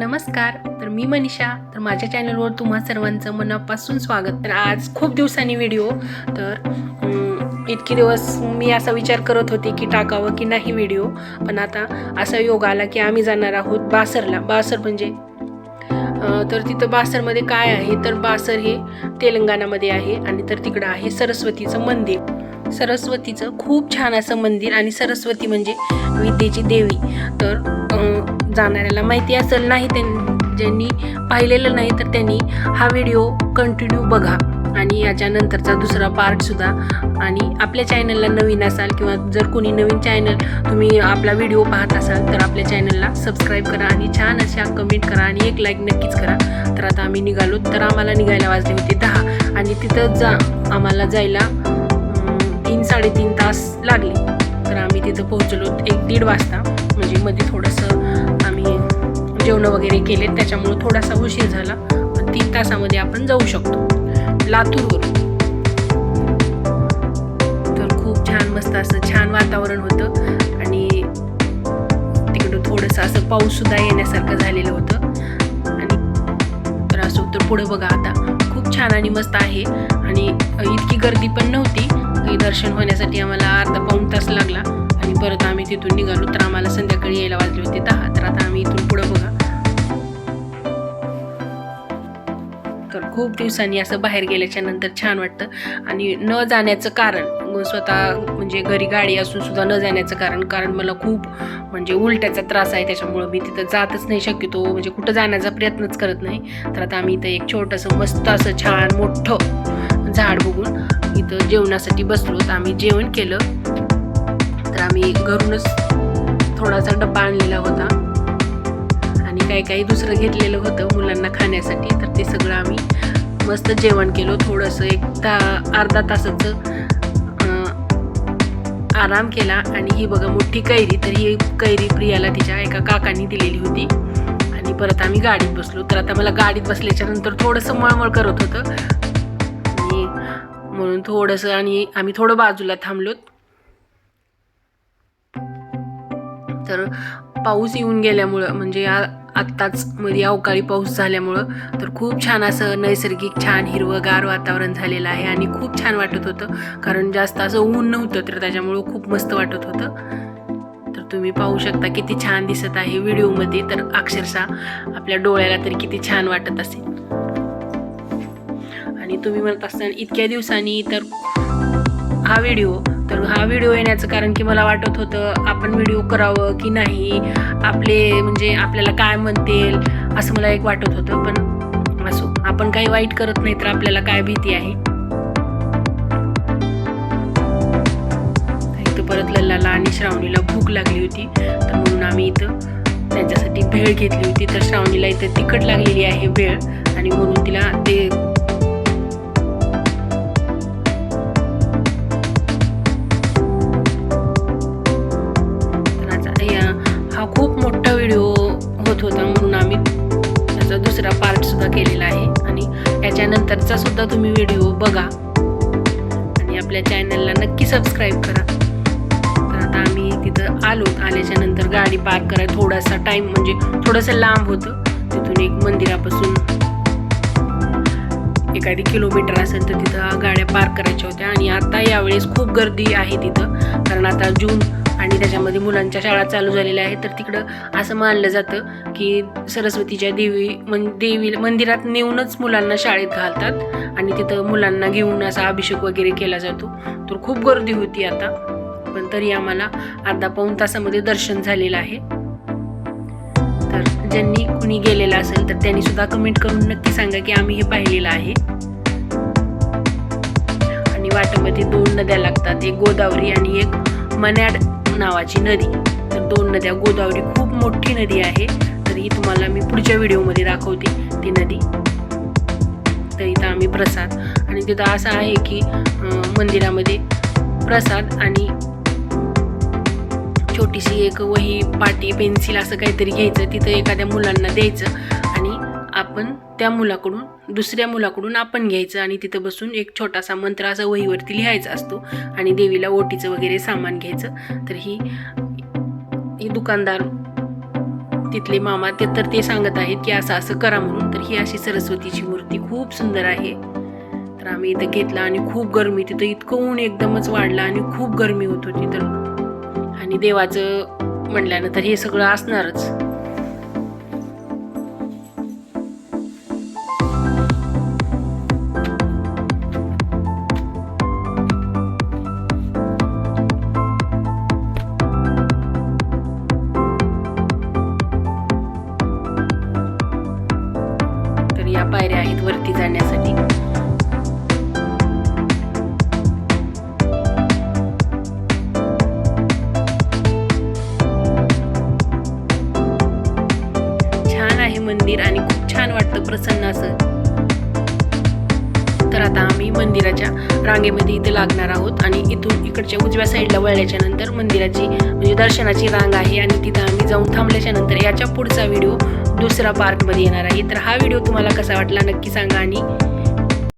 नमस्कार. तर मी मनीषा. तर माझ्या चॅनलवर तुम्हा सर्वांचं मनापासून स्वागत. तर आज खूप दिवसांनी व्हिडिओ तर इतके दिवस मी असा विचार करत होते की टाकावं की नाही व्हिडिओ पण आता असा योग आला की आम्ही जाणार आहोत बासरला. बासर म्हणजे तर तिथं बासरमध्ये काय आहे? तर बासर हे तेलंगणामध्ये आहे आणि तर तिकडं आहे सरस्वतीचं मंदिर. सरस्वतीचं खूप छान असं मंदिर आणि सरस्वती म्हणजे विद्येची देवी. तर जाणाऱ्याला माहिती असेल नाही त्यां ज्यांनी पाहिलेलं नाही तर त्यांनी हा व्हिडिओ कंटिन्यू बघा. आणि याच्यानंतरचा दुसरा पार्टसुद्धा आणि आपल्या चॅनलला नवीन असाल किंवा जर कोणी नवीन चॅनल तुम्ही आपला व्हिडिओ पाहत असाल तर आपल्या चॅनलला सबस्क्राईब करा आणि छान अशा कमेंट करा आणि एक लाईक नक्कीच करा. तर आता आम्ही निघालो तर आम्हाला निघायला वाजले होते दहा. आणि तिथं जा आम्हाला जायला तीन साडेतीन तास लागले. तर आम्ही तिथं पोहोचलो एक दीड वाजता. म्हणजे मध्ये थोडंसं आम्ही जेवण वगैरे केले त्याच्यामुळं थोडासा उशीर झाला. पण तीन तासामध्ये आपण जाऊ शकतो. लातूरवरून. तर खूप छान मस्त असं छान वातावरण होतं. आणि तिकडं थोडंसं असं पाऊससुद्धा येण्यासारखं झालेलं होतं. आणि तर असं तर पुढं बघा आता. खूप छान आणि मस्त आहे. आणि इतकी गर्दी पण नव्हती. दर्शन होण्यासाठी आम्हाला अर्धा पाऊण तास लागला. आणि परत आम्ही तिथून निघालो तर आम्हाला संध्याकाळी यायला वाजले होते दहा. तर आता आम्ही इथून पुढं बघा. तर खूप दिवसांनी असं बाहेर गेल्याच्यानंतर छान वाटतं. आणि न जाण्याचं कारण मग स्वतः म्हणजे घरी गाडी असून सुद्धा न जाण्याचं कारण कारण मला खूप म्हणजे उलट्याचा त्रास आहे. त्याच्यामुळं मी तिथं जातच नाही शक्यतो. म्हणजे कुठं जाण्याचा प्रयत्नच करत नाही. तर आता आम्ही इथं एक छोटंसं मस्त असं छान मोठं झाड बघून इथं जेवणासाठी बसलो. तर आम्ही जेवण केलं. तर आम्ही घरूनच थोडासा डब्बा आणलेला होता. आणि काही काही दुसरं घेतलेलं होतं मुलांना खाण्यासाठी. तर ते सगळं आम्ही मस्त जेवण केलं. थोडंसं एक ता अर्धा तासाचं आराम केला. आणि ही बघा मोठी कैरी. तर ही कैरी प्रियाला तिच्या एका काकांनी दिलेली होती. आणि परत आम्ही गाडीत बसलो. तर आता मला गाडीत बसल्याच्या नंतर थोडंसं मळमळ करत होतं. आणि म्हणून थोडंसं आणि आम्ही थोडं बाजूला थांबलो तर पाऊस येऊन गेल्यामुळं म्हणजे या आत्ताच मध्ये अवकाळी पाऊस झाल्यामुळं तर खूप छान असं नैसर्गिक छान हिरवंगार वातावरण झालेलं आहे आणि खूप छान वाटत होतं. कारण जास्त असं ऊन नव्हतं तर त्याच्यामुळं खूप मस्त वाटत होतं. तर तुम्ही पाहू शकता किती छान दिसत आहे व्हिडिओमध्ये. तर अक्षरशः आपल्या डोळ्याला तरी किती छान वाटत असेल. आणि तुम्ही म्हणत असताना इतक्या दिवसांनी तर हा व्हिडिओ तर हा व्हिडिओ येण्याचं कारण की मला वाटत होतं आपण व्हिडिओ करावं की नाही? आपले म्हणजे आपल्याला काय म्हणतील? असं मला एक वाटत होतं पण असो. आपण काही वाईट करत नाही तर आपल्याला काय भीती आहे? इथं परत लल्लाला आणि श्रावणीला भूक लागली होती. तर म्हणून आम्ही इथं त्यांच्यासाठी भेळ घेतली होती. तर श्रावणीला इथं तिखट लागलेली आहे भेळ आणि म्हणून तिला ते सुद्धा केलेला आहे. आणि याच्यानंतरचा सुद्धा तुम्ही व्हिडिओ बघा. आणि आपल्या चॅनलला नक्की सबस्क्राईब करा. तर आता आम्ही तिथं आलो. आल्याच्यानंतर गाडी पार्क करायला थोडासा टाईम म्हणजे थोडंसं लांब होतं. तिथून एक मंदिरापासून एखादी किलोमीटर असेल तर तिथं गाड्या पार्क करायच्या होत्या. आणि आता यावेळेस खूप गर्दी आहे तिथं. कारण आता जून आणि त्याच्यामध्ये मुलांच्या शाळा चालू झालेल्या आहेत. तर तिकडं असं मानलं जातं की सरस्वतीच्या देवी मन देवी मंदिरात नेऊनच मुलांना शाळेत घालतात आणि तिथं मुलांना घेऊन असा अभिषेक वगैरे केला जातो. तर खूप गर्दी होती आता. पण तरी आम्हाला अर्धा पाऊण तासामध्ये दर्शन झालेलं आहे. तर ज्यांनी कुणी गेलेलं असेल तर त्यांनी सुद्धा कमेंट करून नक्की सांगा की आम्ही हे पाहिलेलं आहे. आणि वाटेमध्ये दोन नद्या लागतात. एक गोदावरी आणि एक मन्याड. नावाची नदी. तर दोन नद्या गोदावरी खूप मोठी नदी आहे. तर ही तुम्हाला मी पुढच्या व्हिडिओमध्ये दाखवते ती नदी. तर इथं आम्ही प्रसाद. आणि तिथं असं आहे की मंदिरामध्ये प्रसाद आणि छोटीशी एक वही पाटी पेन्सिल असं काहीतरी घ्यायचं. तिथं एखाद्या मुलांना द्यायचं. आपण त्या मुलाकडून दुसऱ्या मुलाकडून आपण घ्यायचं आणि तिथं बसून एक छोटासा मंत्र असा वहीवरती लिहायचा असतो आणि देवीला ओटीचं वगैरे सामान घ्यायचं. तर ही ही दुकानदार तिथले मामा ते तर ते सांगत आहेत की असं असं करा म्हणून. तर ही अशी सरस्वतीची मूर्ती खूप सुंदर आहे. तर आम्ही इथं घेतला आणि खूप गरमी तिथं इतकं ऊन एकदमच वाढलं आणि खूप गरमी होत होती तर. आणि देवाचं म्हणल्यानंतर हे सगळं असणारच. या पायऱ्या आहेत वरती जाण्यासाठी. छान आहे मंदिर आणि खूप छान वाटतं प्रसन्न असं. मंदिराच्या रांगेमध्ये इथे लागणार आहोत. आणि इथून इकडच्या उजव्या साईडला वळल्याच्या नंतर मंदिराची म्हणजे दर्शनाची रांग आहे. आणि तिथं आम्ही जाऊन थांबल्याच्या नंतर याच्या पुढचा व्हिडिओ दुसरा पार्कमध्ये येणार आहे. तर हा व्हिडिओ तुम्हाला कसा वाटला नक्की सांगा आणि